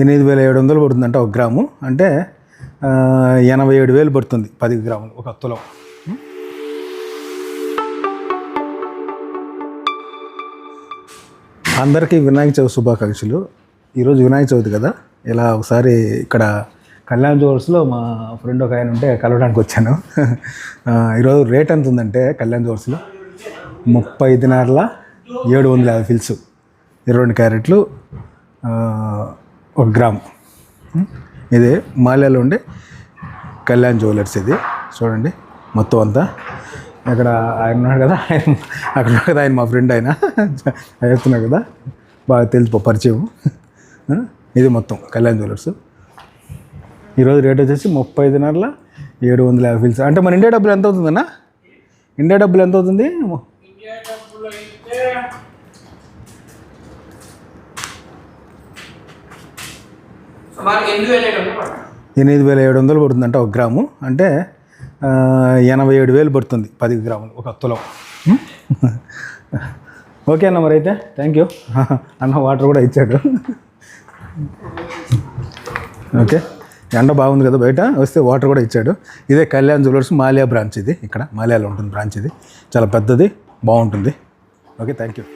ఎనిమిది వేల ఏడు వందలు పడుతుందంట ఒక గ్రాము. అంటే ఎనభై ఏడు వేలు పడుతుంది పది గ్రాములు ఒక తులం. అందరికీ వినాయక చవితి శుభాకాంక్షలు. ఈరోజు వినాయక చవితి కదా. ఇలా ఒకసారి ఇక్కడ కళ్యాణ్ జ్యువెల్స్లో మా ఫ్రెండ్ ఒక ఆయన ఉంటే కలవడానికి వచ్చాను. ఈరోజు రేట్ ఎంత ఉందంటే కళ్యాణ్ జ్యువెల్స్లో? ముప్పై దినార్ల ఏడు వందల యాభై ఫిల్స్. ఇరవై రెండు క్యారెట్లు ఒక గ్రామ్. ఇది మాల్యాలో ఉండే కళ్యాణ్ జ్యువెలర్స్ ఇది. చూడండి మొత్తం అంతా. అక్కడ ఆయన ఉన్నాడు కదా ఆయన అక్కడ ఉన్నాడు కదా ఆయన మా ఫ్రెండ్ ఆయన. చెప్తున్నాడు కదా బాగా తెలుసు పరిచయం. ఇది మొత్తం కళ్యాణ్ జ్యువెలర్స్. ఈరోజు రేట్ వచ్చేసి ముప్పై దినార్ల ఏడు వందల యాభై ఫీల్స్. అంటే మన ఇండియా డబ్బులు ఎంత అవుతుందన్నా? ఇండియా డబ్బులు ఎంత అవుతుంది? ఎనిమిది వేల ఏడు వందలు పడుతుంది. అంటే పడుతుందంట ఒక గ్రాము. అంటే ఎనభై ఏడు వేలు పడుతుంది పది గ్రాములు ఒక తులం. ఓకే అన్న మరి అయితే. థ్యాంక్ యూ అన్న వాటర్ కూడా ఇచ్చాడు. ఓకే. ఎండ బాగుంది కదా బయట. వస్తే వాటర్ కూడా ఇచ్చాడు. ఇదే కళ్యాణ్ జ్యువెలర్స్ మాలియా బ్రాంచ్ ఇది. ఇక్కడ మాలియాలో ఉంటుంది బ్రాంచ్ ఇది. చాలా పెద్దది బాగుంటుంది. Okay thank you